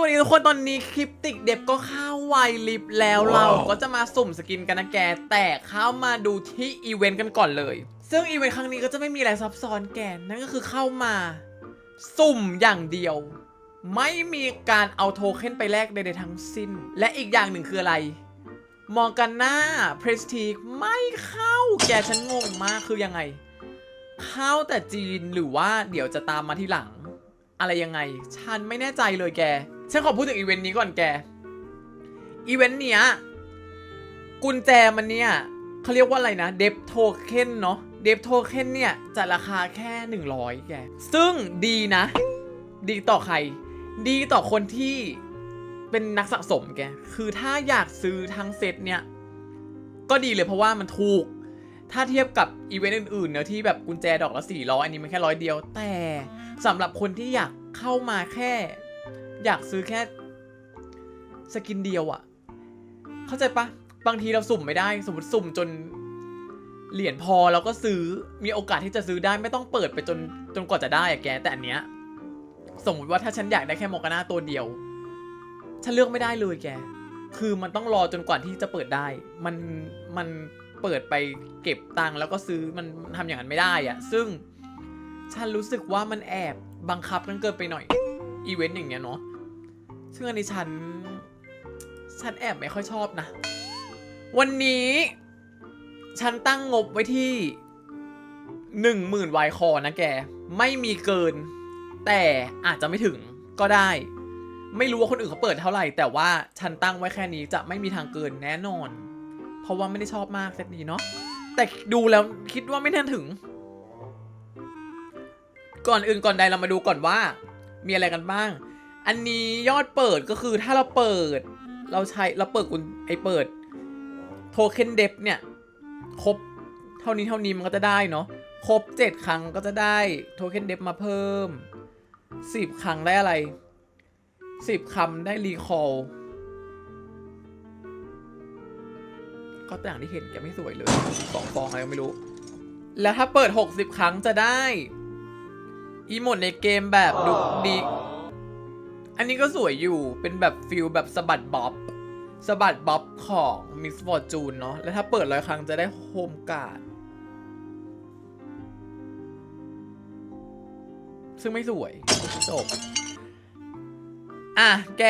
วัสดีทุกคนตอนนี้คลิปติกเด็บก็เข้าไวลิฟต์แล้วเราก็จะมาสุ่มสกินกันนะแก แต่เข้ามาดูที่อีเวนต์กันก่อนเลย ซึ่งอีเวนต์ครั้งนี้ก็จะไม่มีอะไรซับซ้อนแกนั่นก็คือเข้ามา สุ่มอย่างเดียว ไม่มีการเอาโทเค็นไปแลกใดๆทั้งสิ้น และอีกอย่างหนึ่งคืออะไร มอร์กาน่าเพรสทีไม่เข้าแกฉันงงมากคือยังไง เข้าแต่จีนหรือว่าเดี๋ยวจะตามมาที่หลัง อะไรยังไง ฉันไม่แน่ใจเลยแก ฉันขอพูดถึงอีเวนต์นี้ก่อนแก อีเวนต์เนี้ย กุญแจมันเนี่ยเขาเรียกว่าอะไรนะ เดฟโทเค็นเนาะ เดฟโทเค็นเนี่ยจะราคาแค่ 100 แก ซึ่งดีนะ ดีต่อใคร ดีต่อคนที่เป็นนักสะสมแก คือถ้าอยากซื้อทั้งเซตเนี่ย ก็ดีเลยเพราะว่ามันถูก ถ้าเทียบกับอีเวนต์อื่นๆเนอะที่แบบกุญแจดอกละสี่ร้อยอันนี้มันแค่ร้อยเดียว แต่สำหรับคนที่อยากเข้ามาแค่ อยากซื้อแค่สกินเดียวอะเข้าใจปะบางทีเราสุ่มไม่ได้ สมมติสุ่มจนเหรียญพอเราก็ซื้อมีโอกาสที่จะซื้อได้ไม่ต้องเปิดไปจนจนกว่าจะได้อะแกแต่อันเนี้ยสมมติว่าถ้าฉันอยากได้แค่โมกาน่าตัวเดียว ฉันเลือกไม่ได้เลยแก คือมันต้องรอจนกว่าที่จะเปิดได้ มันมันเปิดไปเก็บตังค์แล้วก็ซื้อมันทำอย่างนั้นไม่ได้อะซึ่งฉันรู้สึกว่ามันแอบบังคับกันเกินไปหน่อยอีเวนต์อย่างเงี้ยเนาะ ซึ่งอันนี้ฉัน ฉันแอบไม่ค่อยชอบนะ วันนี้ ฉันตั้งงบไว้ที่หนึ่งหมื่นไวคอนะแก ไม่มีเกิน แต่อาจจะไม่ถึงก็ได้ ไม่รู้ว่าคนอื่นเขาเปิดเท่าไหร่ แต่ว่าฉันตั้งไว้แค่นี้จะไม่มีทางเกินแน่นอน เพราะว่าไม่ได้ชอบมากเซตนี้เนาะแต่ดูแล้วคิดว่าไม่แน่ถึง ก่อนอื่นก่อนใดเรามาดูก่อนว่า มีอะไรกันบ้าง อันนี้ยอดเปิดก็คือถ้าเราเปิด เราใช้เราเปิดกุญไอเปิด โทเค็นเดฟเนี่ย ครบเท่านี้เท่านี้มันก็จะได้เนาะครบ 7 ครั้งก็จะได้โทเค็นเดฟมาเพิ่ม 10 ครั้งได้อะไรสิบคำได้รีคอลก็อย่างที่เห็นแกไม่สวยเลยสองฟองอะไรก็ไม่รู้ แล้วถ้าเปิด 60 ครั้งจะได้ อีโมดในเกมแบบดุกดิก อันนี้ก็สวยอยู่เป็นแบบฟิลแบบสะบัดบ๊อบสะบัดบ๊อบของมิสฟอร์จูนเนาะแล้วถ้าเปิดร้อยครั้งจะได้โฮมการ์ดซึ่งไม่สวยจบอะ แก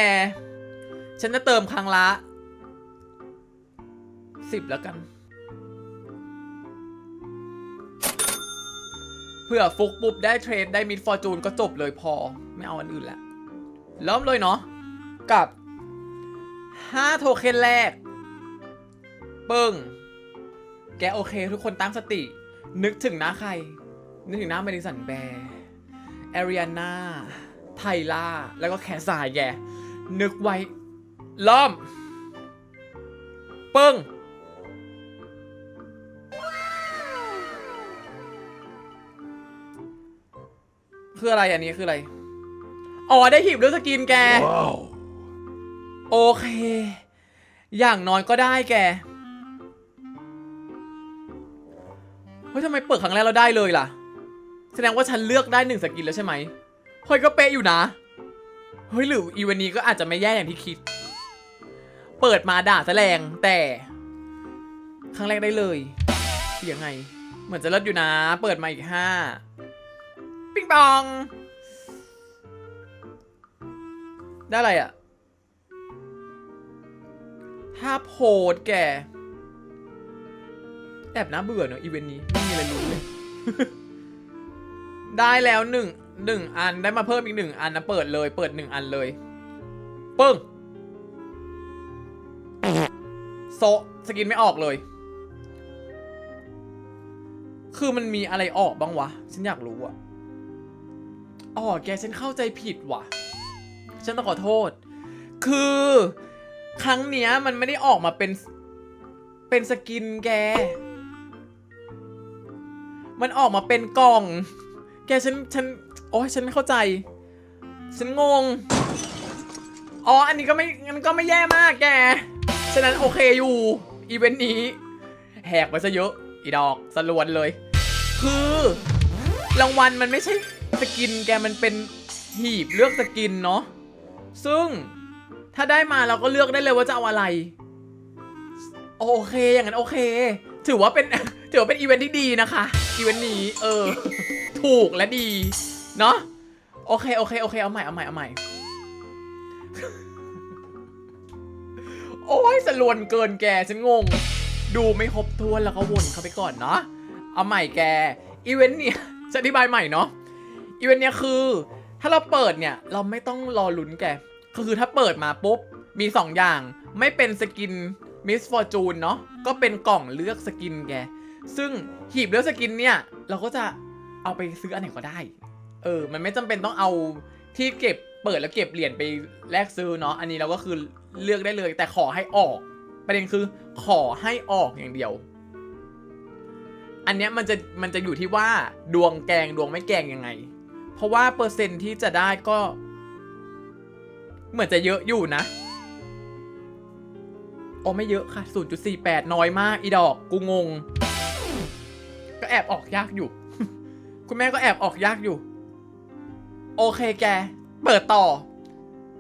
ฉันจะเติมครั้งละสิบแล้วกันเพื่อฟุกปุ๊บได้เทรดได้มิดฟอร์จูนก็จบเลยพอ ไม่เอาอันอื่นแล้ว เริ่มเลยเนาะกับ 5 โทเค็นแรก ปึ้ง แกโอเคทุกคนตั้งสติ นึกถึงหน้าใคร นึกถึงหน้าเมดิสันแบร์แอริอานาไทล่า แล้วก็แคสายแก นึกไว้เริ่มปึ้ง คืออะไรอันนี้คืออะไร อ๋อได้หีบด้วยสกินแก Wow. โอเค อย่างน้อยก็ได้แก เฮ้ยทำไมเปิดครั้งแรกเราได้เลยล่ะ แสดงว่าฉันเลือกได้หนึ่งสกินแล้วใช่ไหมเฮ้ยก็เป๊ะอยู่นะ เฮ้ยหรืออีวันนี้ก็อาจจะไม่แย่อย่างที่คิด เปิดมาด่าแสลงแต่ครั้งแรกได้เลยยังไง เหมือนจะเลิศอยู่นะ เปิดมาอีกห้า ปิงปอง ได้อะไรอะถ้าโพสต์แกแอบน่าเบื่อเนอะอีเวนต์นี้ไม่มีอะไรรู้เลย ได้แล้วหนึ่งหนึ่งอันได้มาเพิ่มอีกหนึ่งอันนะเปิดเลยเปิดหนึ่งอันเลยปึ้งโซสกินไม่ออกเลย คือมันมีอะไรออกบ้างวะ ฉันอยากรู้อะอ๋อแกฉันเข้าใจผิดว่ะ ฉันต้องขอโทษ คือ ครั้งเนี้ยมันไม่ได้ออกมาเป็น เป็นสกินแก มันออกมาเป็นกล่อง แกฉันฉันโอ้ยฉันไม่เข้าใจ ฉันงง อ๋อ อันนี้ก็ไม่งั้นก็ไม่แย่มากแก ฉะนั้นโอเคอยู่ อีเวนต์นี้ แหกไปซะเยอะ อีดอกสลวนเลย คือรางวัลมันไม่ใช่สกินแกมันเป็นหีบเลือกสกินเนาะ ซึ่งถ้าได้มาเราก็เลือกได้เลยว่าจะเอาอะไร โอเคอย่างนั้นโอเค ถือว่าเป็นถือว่าเป็นอีเวนท์ที่ดีนะคะอีเวนต์นี้เออ ถูกและดี เนาะโอเคโอเคโอเคเอาใหม่เอาใหม่เอาใหม่โอ้ยสลวนเกินแกฉันงง ดูไม่ครบถ้วนแล้วก็วนเข้าไปก่อนเนาะเอาใหม่แกอีเวนต์เนี่ยจะอธิบายใหม่เนาะอีเวนต์เนี่ยคือ ถ้าเราเปิดเนี่ย เราไม่ต้องรอลุ้นแกคือถ้าเปิดมาปุ๊บ มี 2 อย่าง ไม่เป็นสกินมิสฟอร์จูนเนาะก็เป็นกล่องเลือกสกินแก ซึ่งหีบเลือกสกินเนี่ย เราก็จะเอาไปซื้ออันไหนก็ได้ เออ มันไม่จำเป็นต้องเอาที่เก็บเปิดแล้วเก็บเหรียญไปแลกซื้อเนาะอันนี้เราก็คือเลือกได้เลย แต่ขอให้ออก ประเด็นคือขอให้ออกอย่างเดียว อันเนี้ยมันจะมันจะอยู่ที่ว่าดวงแกงดวงไม่แกงยังไง เพราะว่าเปอร์เซ็นต์ที่จะได้ก็ เหมือนจะเยอะอยู่นะโอ้ไม่เยอะค่ะ 0.48 น้อยมาก อีดอก กูงง ก็แอบออกยากอยู่ คุณแม่ก็แอบออกยากอยู่ โอเคแก เปิดต่อ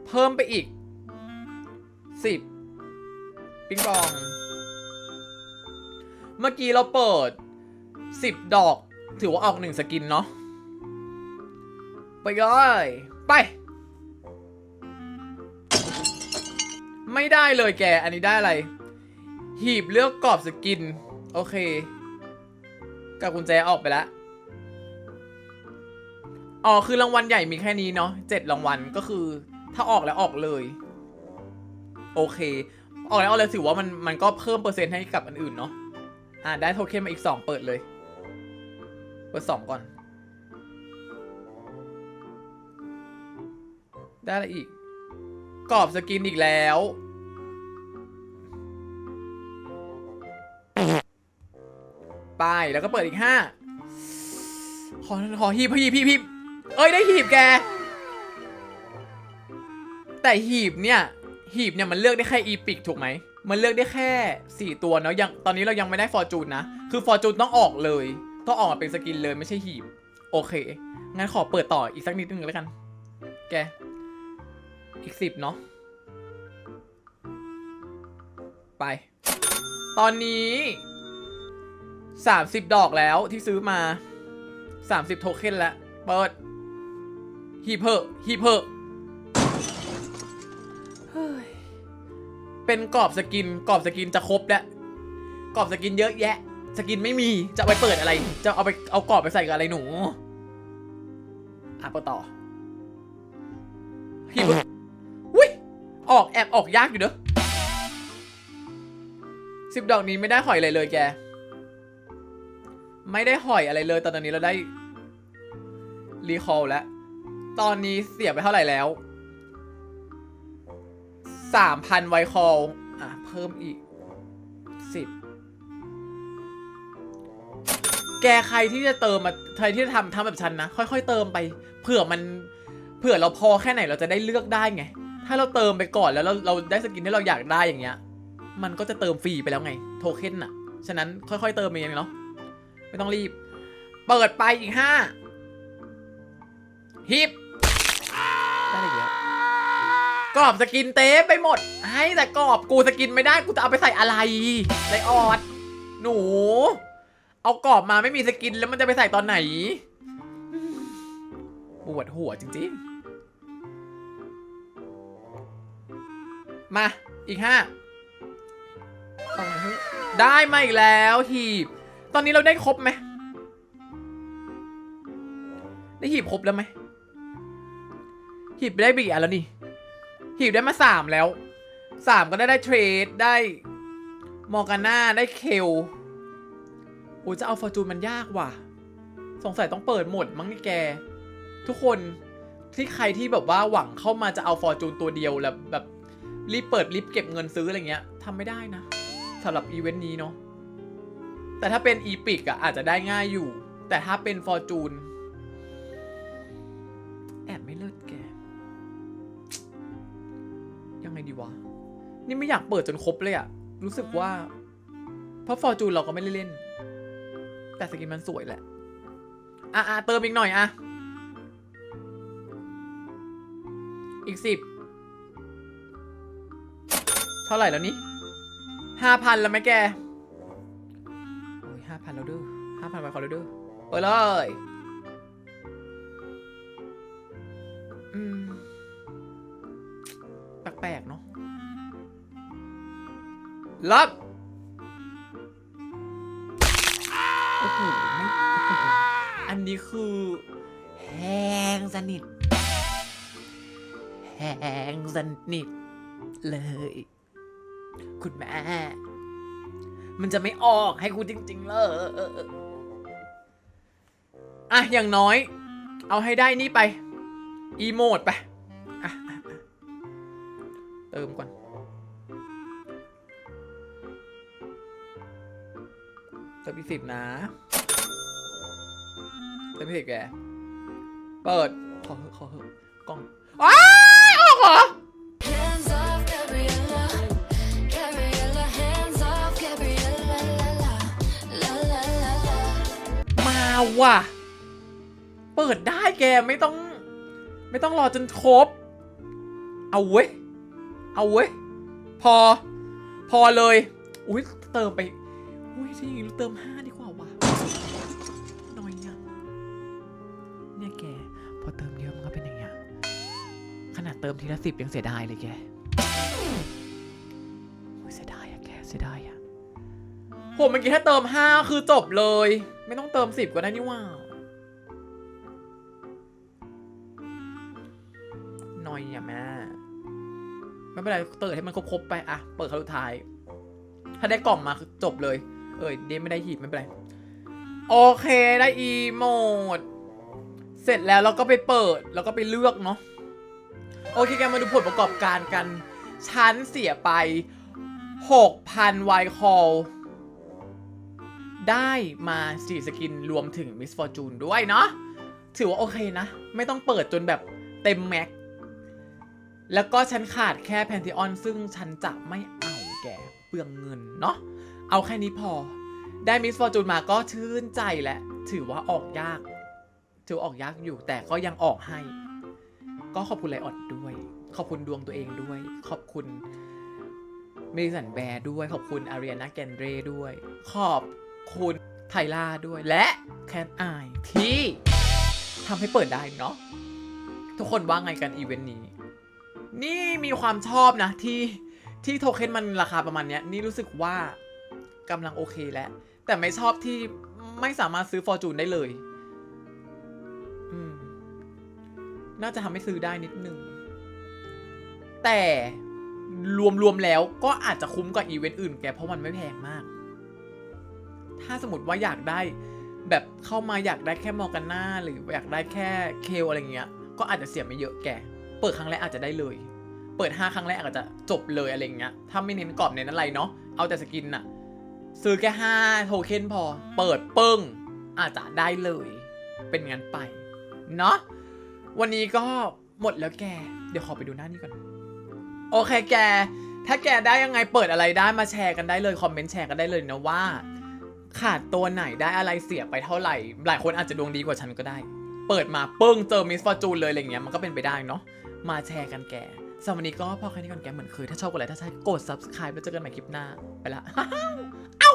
เพิ่มไปอีก 10 ปิงปอง เมื่อกี้เราเปิด 10 ดอก ถือว่าออกหนึ่งสกินเนาะ ไปเลยไป ไม่ได้เลยแก อันนี้ได้อะไร หีบเลือกกรอบสกิน โอเค กับกุญแจออกไปแล้วอ๋อคือรางวัลใหญ่มีแค่นี้เนาะเจ็ดรางวัลก็คือ ถ้าออกแล้วออกเลย โอเค ออกแล้วออกเลยถือว่ามันมันก็เพิ่มเปอร์เซ็นต์ให้กับอันอื่นเนาะอ่าได้โทเค็นมาอีกสองเปิดเลย เปิดสองก่อน ได้อะไรอีก กรอบสกินอีกแล้ว ไปแล้วก็เปิดอีกห้าขอขอหีบหีบหีบหีบเอ้ยได้หีบแก แต่หีบเนี่ย หีบเนี่ยมันเลือกได้แค่อีพิกถูกไหม มันเลือกได้แค่ 4 ตัวเนาะยังตอนนี้เรายังไม่ได้ฟอร์จูนนะ คือฟอร์จูนต้องออกเลย ต้องออกมาเป็นสกินเลยไม่ใช่หีบ โอเค งั้นขอเปิดต่ออีกสักนิดนึงแล้วกัน แก อีกสิบเนาะไป ตอนนี้30ดอกแล้วที่ซื้อมา30โทเค็นแล้ว เปิดฮีเพอร์ฮีเพอร์เฮ้ยเป็นกรอบสกินกรอบสกินจะครบแล้วกรอบสกินเยอะแยะ สกินไม่มีจะไปเปิดอะไร จะเอาไปเอากรอบไปใส่กับอะไรหนูอะเปิดต่อฮีเพอร์ ออกแอบออกยากอยู่เนอะสิบดอกนี้ไม่ได้หอยอะไรเลยแก ไม่ได้หอยอะไรเลย ตอนนี้เราได้รีคอลแล้ว ตอนนี้เสียไปเท่าไหร่แล้วสามพันไวคอลอะ เพิ่มอีกสิบแกใครที่จะเติมมาใครที่จะทำทำแบบฉันนะ ค่อย ๆ เติมไป เผื่อมันเผื่อเราพอแค่ไหนเราจะได้เลือกได้ไง ถ้าเราเติมไปก่อนแล้วเราเราได้สกินที่เราอยากได้อย่างเงี้ย มันก็จะเติมฟรีไปแล้วไง โทเค็นอะฉะนั้นค่อยๆเติมเองเนาะไม่ต้องรีบ เปิดไปอีกห้าฮิปได้อีกแล้วกรอบสกินเต็มไปหมด ให้แต่กรอบกูสกินไม่ได้กูจะเอาไปใส่อะไรไลออด หนู เอากรอบมาไม่มีสกินแล้วมันจะไปใส่ตอนไหนปวดหัวจริงๆ มาอีกห้าได้มาอีกแล้วหีบ ตอนนี้เราได้ครบไหมได้หีบครบแล้วไหมหีบได้บีอะแล้วนี่หีบได้มาสามแล้วสามก็ได้ได้เทรดได้มอร์กาน่าได้เคลโอ้ยจะเอาฟอร์จูนมันยากว่ะ สงสัยต้องเปิดหมดมั้งนี่แก ทุกคนที่ใครที่แบบว่าหวังเข้ามาจะเอาฟอร์จูนตัวเดียวแล้วแบบ รีบเปิดรีบเก็บเงินซื้ออะไรเงี้ยทำไม่ได้นะสำหรับอีเวนต์นี้เนาะแต่ถ้าเป็นอีพิกอะอาจจะได้ง่ายอยู่ แต่ถ้าเป็นฟอร์จูนแอบไม่เลิศแก ยังไงดีวะ นี่ไม่อยากเปิดจนครบเลยอะรู้สึกว่า เพราะฟอร์จูนเราก็ไม่ได้เล่น แต่สกินมันสวยแหละ อะอะเติมอีกหน่อยอะอีกสิบ ท่าไหร่แล้วนี่ห้าพันแล้วไหมแก โอ้ยห้าพันแล้วด้อห้าพันไปขอแล้วด้อเปิดเลยอืมแปลกๆเนาะรับโอ้โหไม่อันนี้คือแห้งสนิทแห้งสนิทเลย คุณแม่ มันจะไม่ออกให้คุณจริง ๆ เลยอะ อย่างน้อย เอาให้ได้นี่ไป อีโมดไปเติมก่อน เติมอีสิบนะ เติมอีสิบแก เปิด ขอเหอะขอเหอะกล้องอ้า ว่ะ เปิดได้แกไม่ต้อง ไม่ต้องรอจนครบ เอาเว้ย เอาเว้ย พอ พอเลย อุ้ยเติมไปอุ้ยที่เติมห้าดีกว่าว่ะหน่อยอะเนี่ยแก พอเติมเยอะมันก็เป็นอย่างเงี้ยขนาดเติมทีละสิบยังเสียดายเลยแกโอ้ยเสียดายอะแกเสียดายอะโหเมื่อกี้ถ้าเติมห้าคือจบเลย ไม่ต้องเติมสิบก็ได้นี่ว่า หน่อยอะแม่ ไม่เป็นไรเปิดให้มันครบๆไปอะเปิดครั้งสุดท้าย ถ้าได้กล่องมาคือจบเลย เอ้ยเดไม่ได้หีบไม่เป็นไร โอเคได้อีโมด เสร็จแล้วเราก็ไปเปิด แล้วก็ไปเลือกเนาะ โอเคแกมาดูผลประกอบการกันฉันเสียไป 6,000ไวคอล ได้มาสี่สกินรวมถึงมิสฟอร์จูนด้วยเนาะถือว่าโอเคนะ ไม่ต้องเปิดจนแบบเต็มแม็ก แล้วก็ฉันขาดแค่แพนทิออนซึ่งฉันจะไม่เอาแกเปลืองเงินเนาะเอาแค่นี้พอ ได้มิสฟอร์จูนมาก็ชื่นใจแหละ ถือว่าออกยาก ถือออกยากอยู่แต่ก็ยังออกให้ ก็ขอบคุณไลออดด้วย ขอบคุณดวงตัวเองด้วย ขอบคุณเมดิสันแบร์ด้วย ขอบคุณอารีนาแกนเรด้วย ขอบ คุณไทล่าด้วยและแคนไอที่ทำให้เปิดได้เนาะทุกคนว่าไงกันอีเวนต์นี้ นี่มีความชอบนะที่ที่โทเค็นมันราคาประมาณเนี้ยนี่รู้สึกว่ากำลังโอเคแล้ว แต่ไม่ชอบที่ไม่สามารถซื้อฟอร์จูนได้เลยน่าจะทำให้ซื้อได้นิดนึง แต่รวมๆแล้วก็อาจจะคุ้มกว่าอีเวนต์อื่นแกเพราะมันไม่แพงมาก ถ้าสมมติว่าอยากได้แบบเข้ามาอยากได้แค่มอร์กาน่าหรืออยากได้แค่เคลอะไรเงี้ย ก็อาจจะเสียไม่เยอะแก เปิดครั้งแรกอาจจะได้เลย เปิด 5 ครั้งแรกอาจจะจบเลยอะไรเงี้ย ถ้าไม่เน้นกรอบเน้นอะไรเนาะ เอาแต่สกินน่ะซื้อแค่5โทเค็นพอ เปิดเปึ้งอาจจะได้เลย เป็นงั้นไป เนาะ วันนี้ก็หมดแล้วแก เดี๋ยวขอไปดูหน้านี้ก่อน โอเคแก ถ้าแกได้ยังไงเปิดอะไรได้มาแชร์กันได้เลยคอมเมนต์แชร์กันได้เลยนะว่า ขาดตัวไหนได้อะไรเสียไปเท่าไหร่ หลายคนอาจจะดวงดีกว่าฉันก็ได้ เปิดมาปึ้งเจอมิสฟอร์จูนเลยอะไรเงี้ยมันก็เป็นไปได้เนาะมาแชร์กันแกสำหรับวันนี้ก็พอแค่นี้ก่อนแกเหมือนเคยถ้าชอบกดไลค์ถ้าใช่กด subscribe แล้วเจอกันใหม่คลิปหน้าไปละเอ้า